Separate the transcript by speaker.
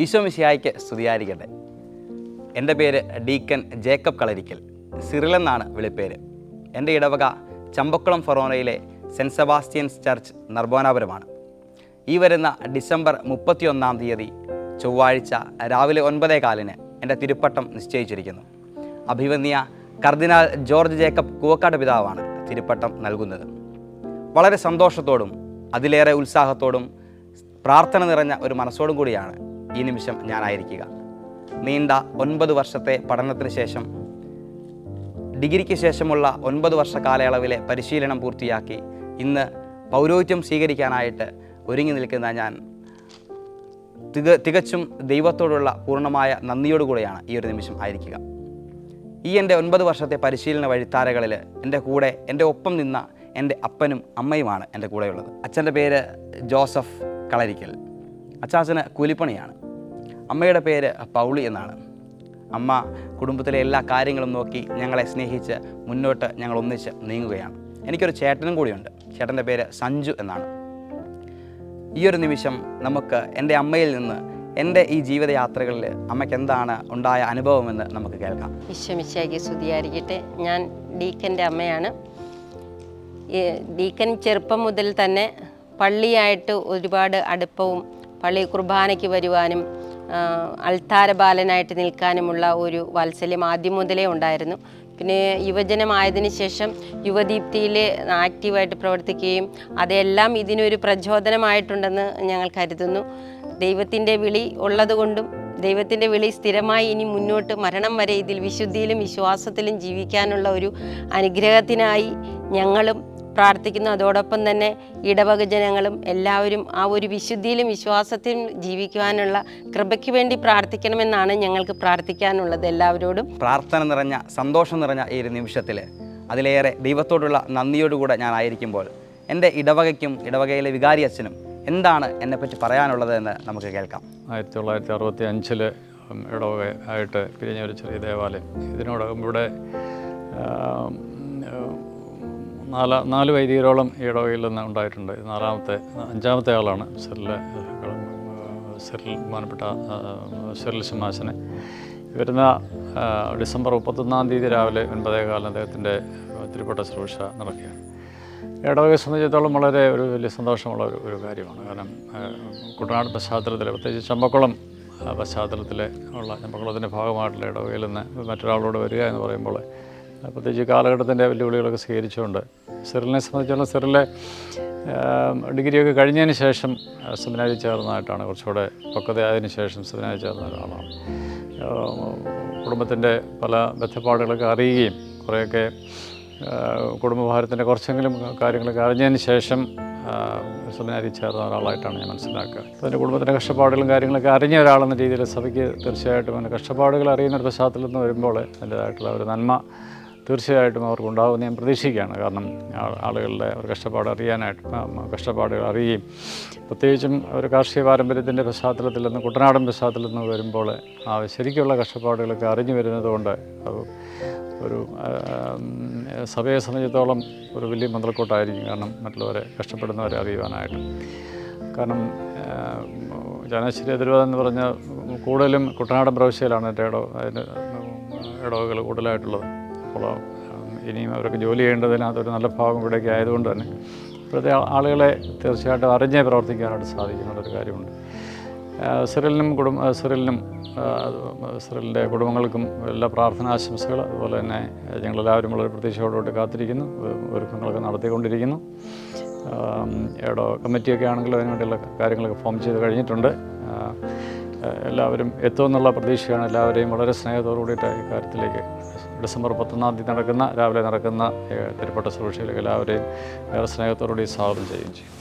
Speaker 1: ഈശോ മിശിഹായ്ക്ക് സ്തുതിയായിരിക്കട്ടെ. എന്റെ പേര് ഡീക്കൻ ജേക്കബ് കളരിക്കൽ. സിറിലെന്നാണ് വിളിപ്പേര്. എന്റെ ഇടവക ചമ്പക്കുളം ഫൊറോനയിലെ സെന്റ് സെബാസ്റ്റ്യൻസ് ചർച്ച് നർബോനാപുരമാണ്. ഈ വരുന്ന ഡിസംബർ മുപ്പത്തിയൊന്നാം തീയതി ചൊവ്വാഴ്ച രാവിലെ ഒൻപതേ കാലിന് എന്റെ തിരുപ്പട്ടം നിശ്ചയിച്ചിരിക്കുന്നു. അഭിവന്യ കർദിനാൾ ജോർജ് ജേക്കബ് കൂവക്കാട് പിതാവാണ് തിരുപ്പട്ടം നൽകുന്നത്. വളരെ സന്തോഷത്തോടും അതിലേറെ ഉത്സാഹത്തോടും പ്രാർത്ഥന നിറഞ്ഞ ഒരു മനസ്സോടും കൂടിയാണ് ഈ നിമിഷം ഞാനായിരിക്കുക. നീണ്ട ഒൻപത് വർഷത്തെ പഠനത്തിന് ശേഷം ഡിഗ്രിക്ക് ശേഷമുള്ള ഒൻപത് വർഷ കാലയളവിലെ പരിശീലനം പൂർത്തിയാക്കി ഇന്ന് പൗരോഹിത്യം സ്വീകരിക്കാനായിട്ട് ഒരുങ്ങി നിൽക്കുന്ന ഞാൻ തിക തികച്ചും ദൈവത്തോടുള്ള പൂർണമായ നന്ദിയോടുകൂടെയാണ് ഈ ഒരു നിമിഷം ആയിരിക്കുക. ഈ എന്റെ ഒൻപത് വർഷത്തെ പരിശീലന വഴിത്താരകളിൽ എന്റെ കൂടെ എന്റെ ഒപ്പം നിന്ന എന്റെ അപ്പനും അമ്മയുമാണ് എന്റെ കൂടെയുള്ളത്. അച്ഛന്റെ പേര് ജോസഫ് കളരിക്കൽ. അച്ചാച്ചന് കൂലിപ്പണിയാണ്. അമ്മയുടെ പേര് പൗളി എന്നാണ്. അമ്മ കുടുംബത്തിലെ എല്ലാ കാര്യങ്ങളും നോക്കി ഞങ്ങളെ സ്നേഹിച്ച് മുന്നോട്ട് ഞങ്ങൾ ഒന്നിച്ച് നീങ്ങുകയാണ്. എനിക്കൊരു ചേട്ടനും കൂടിയുണ്ട്. ചേട്ടന്റെ പേര് സഞ്ജു എന്നാണ്. ഈ ഒരു നിമിഷം നമുക്ക് എന്റെ അമ്മയിൽ നിന്ന് എന്റെ ഈ ജീവിതയാത്രകളിൽ അമ്മയ്ക്ക് എന്താണ് ഉണ്ടായ അനുഭവമെന്ന് നമുക്ക് കേൾക്കാം.
Speaker 2: വിശ്വമിശാക്കി സ്തുതിയായിരിക്കട്ടെ. ഞാൻ ഡീക്കന്റെ അമ്മയാണ്. ഡീക്കൻ ചെറുപ്പം മുതൽ തന്നെ പള്ളിയായിട്ട് ഒരുപാട് അടുപ്പവും പള്ളി കുർബാനയ്ക്ക് വരുവാനും ആ, അൾത്താര ബാലനായിട്ട് നിൽക്കാനുമുള്ള ഒരു വാത്സല്യം ആദ്യം മുതലേ ഉണ്ടായിരുന്നു. പിന്നെ യുവജനമായതിനു ശേഷം യുവദീപ്തിയിൽ ആക്റ്റീവായിട്ട് പ്രവർത്തിക്കുകയും അതെല്ലാം ഇതിനൊരു പ്രചോദനമായിട്ടുണ്ടെന്ന് ഞങ്ങൾ കരുതുന്നു. ദൈവത്തിന്റെ വിളി ഉള്ളതുകൊണ്ടും ദൈവത്തിന്റെ വിളി സ്ഥിരമായി ഇനി മുന്നോട്ട് മരണം വരെ ഇതിൽ വിശുദ്ധിയിലും വിശ്വാസത്തിലും ജീവിക്കാനുള്ള ഒരു അനുഗ്രഹത്തിനായി ഞങ്ങളും പ്രാർത്ഥിക്കുന്നു. അതോടൊപ്പം തന്നെ ഇടവക ജനങ്ങളും എല്ലാവരും ആ ഒരു വിശുദ്ധിയിലും വിശ്വാസത്തിലും ജീവിക്കുവാനുള്ള കൃപയ്ക്ക് വേണ്ടി പ്രാർത്ഥിക്കണമെന്നാണ് ഞങ്ങൾക്ക് പ്രാർത്ഥിക്കാനുള്ളത് എല്ലാവരോടും.
Speaker 1: പ്രാർത്ഥന നിറഞ്ഞ സന്തോഷം നിറഞ്ഞ ഈ ഒരു നിമിഷത്തിൽ അതിലേറെ ദൈവത്തോടുള്ള നന്ദിയോടുകൂടെ ഞാൻ ആയിരിക്കുമ്പോൾ എന്റെ ഇടവകയ്ക്കും ഇടവകയിലെ വികാരി അച്ഛനും എന്താണ് എന്നെപ്പറ്റി പറയാനുള്ളത് എന്ന് നമുക്ക് കേൾക്കാം.
Speaker 3: ആയിരത്തി തൊള്ളായിരത്തി അറുപത്തി അഞ്ചിൽ ഇടവക ആയിട്ട് പിരിഞ്ഞ ഒരു ചെറിയ ദേവാലയം. ഇതിനോടകം ഇവിടെ നാല് നാല് വൈദികരോളം ഈടോയിൽ നിന്ന് ഉണ്ടായിട്ടുണ്ട്. നാലാമത്തെ അഞ്ചാമത്തെ ആളാണ് സെറിലെ സെറിൽ ബഹുമാനപ്പെട്ട സെറിൽ ശമാശനെ വരുന്ന ഡിസംബർ മുപ്പത്തൊന്നാം തീയതി രാവിലെ ഒൻപതേ കാലം അദ്ദേഹത്തിന്റെ തിരുപ്പട്ട ശുശ്രൂഷ നടക്കുകയാണ്. ഇടവകയെ സംബന്ധിച്ചിടത്തോളം വളരെ ഒരു വലിയ സന്തോഷമുള്ള ഒരു ഒരു കാര്യമാണ്. കാരണം കുട്ടനാട് പശ്ചാത്തലത്തിൽ പ്രത്യേകിച്ച് ചമ്പക്കുളം പശ്ചാത്തലത്തിൽ ഉള്ള ചമ്പക്കുളത്തിന്റെ ഭാഗമായിട്ടുള്ള ഇടവകയിൽ നിന്ന് മറ്റൊരാളോട് വരിക എന്ന് പറയുമ്പോൾ പ്രത്യേകിച്ച് കാലഘട്ടത്തിന്റെ വെല്ലുവിളികളൊക്കെ സ്വീകരിച്ചുകൊണ്ട് സിറിലിനെ സംബന്ധിച്ചിടത്തോളം സിറിലെ ഡിഗ്രിയൊക്കെ കഴിഞ്ഞതിന് ശേഷം സെമിനാരി ചേർന്നതായിട്ടാണ്. കുറച്ചുകൂടെ പക്വതയായതിനു ശേഷം സെമിനാരി ചേർന്ന ഒരാളാണ്. കുടുംബത്തിന്റെ പല ബന്ധപ്പാടുകളൊക്കെ അറിയുകയും കുറേയൊക്കെ കുടുംബഭാരത്തിന്റെ കുറച്ചെങ്കിലും കാര്യങ്ങളൊക്കെ അറിഞ്ഞതിന് ശേഷം സെമിനാരി ചേർന്ന ഒരാളായിട്ടാണ് ഞാൻ മനസ്സിലാക്കുക. അതിന്റെ കുടുംബത്തിന്റെ കഷ്ടപ്പാടുകളും കാര്യങ്ങളൊക്കെ അറിഞ്ഞ ഒരാളെന്ന രീതിയിൽ സഭയ്ക്ക് തീർച്ചയായിട്ടും അതിന്റെ കഷ്ടപ്പാടുകൾ അറിയുന്ന ഒരു പശ്ചാത്തലത്തിൽ നിന്ന് വരുമ്പോൾ അതിന്റേതായിട്ടുള്ള ഒരു നന്മ തീർച്ചയായിട്ടും അവർക്കുണ്ടാകുമെന്ന് ഞാൻ പ്രതീക്ഷിക്കുകയാണ്. കാരണം ആളുകളുടെ ഒരു കഷ്ടപ്പാട് അറിയാനായിട്ട് കഷ്ടപ്പാടുകൾ അറിയുകയും പ്രത്യേകിച്ചും ഒരു കാർഷിക പാരമ്പര്യത്തിന്റെ പശ്ചാത്തലത്തിൽ നിന്ന് കുട്ടനാടൻ പശ്ചാത്തലത്തിൽ നിന്ന് വരുമ്പോൾ ആ ശരിക്കുള്ള കഷ്ടപ്പാടുകളൊക്കെ അറിഞ്ഞു വരുന്നതുകൊണ്ട് അത് ഒരു സഭയെ സംബന്ധിച്ചിടത്തോളം ഒരു വലിയ മുതൽക്കൂട്ടായിരിക്കും കാരണം മറ്റുള്ളവരെ കഷ്ടപ്പെടുന്നവരെ അറിയുവാനായിട്ട്. കാരണം ജനശ്രീ എതിരുവാദം എന്ന് പറഞ്ഞാൽ കൂടുതലും കുട്ടനാടൻ പ്രവിശ്യയിലാണ് എന്റെ ഇടവ അതിന്റെ ഇടവകൾ കൂടുതലായിട്ടുള്ളത്. അപ്പോൾ ഇനിയും അവർക്ക് ജോലി ചെയ്യേണ്ടതിന് അതൊരു നല്ല ഭാഗം ഇവിടേക്ക് ആയതുകൊണ്ട് തന്നെ ഇപ്പോഴത്തെ ആളുകളെ തീർച്ചയായിട്ടും അറിഞ്ഞേ പ്രവർത്തിക്കാനായിട്ട് സാധിക്കുന്നുള്ളൊരു കാര്യമുണ്ട്. സിറലിനും കുടുംബ സിറിലിനും സിറിലിന്റെ കുടുംബങ്ങൾക്കും എല്ലാ പ്രാർത്ഥനാശംസകൾ അതുപോലെ തന്നെ ഞങ്ങളെല്ലാവരും വളരെ പ്രതീക്ഷയോടുകൂടി കാത്തിരിക്കുന്നു ഒരുക്കങ്ങളൊക്കെ നടത്തിക്കൊണ്ടിരിക്കുന്നു. എവിടെ കമ്മിറ്റിയൊക്കെ ആണെങ്കിലും അതിനുവേണ്ടിയുള്ള കാര്യങ്ങളൊക്കെ ഫോം ചെയ്ത് കഴിഞ്ഞിട്ടുണ്ട്. എല്ലാവരും എത്തുമെന്നുള്ള പ്രതീക്ഷയാണ് എല്ലാവരെയും വളരെ സ്നേഹത്തോടു കൂടിയിട്ട് ഈ കാര്യത്തിലേക്ക് ഡിസംബർ പത്തൊന്നാം തീയതി നടക്കുന്ന രാവിലെ നടക്കുന്ന തിരുപ്പട്ട സുരക്ഷയിലേക്ക് എല്ലാവരെയും ഏറെ സ്നേഹത്തോടുകൂടി സ്വാഗതം ചെയ്യുകയും ചെയ്യും.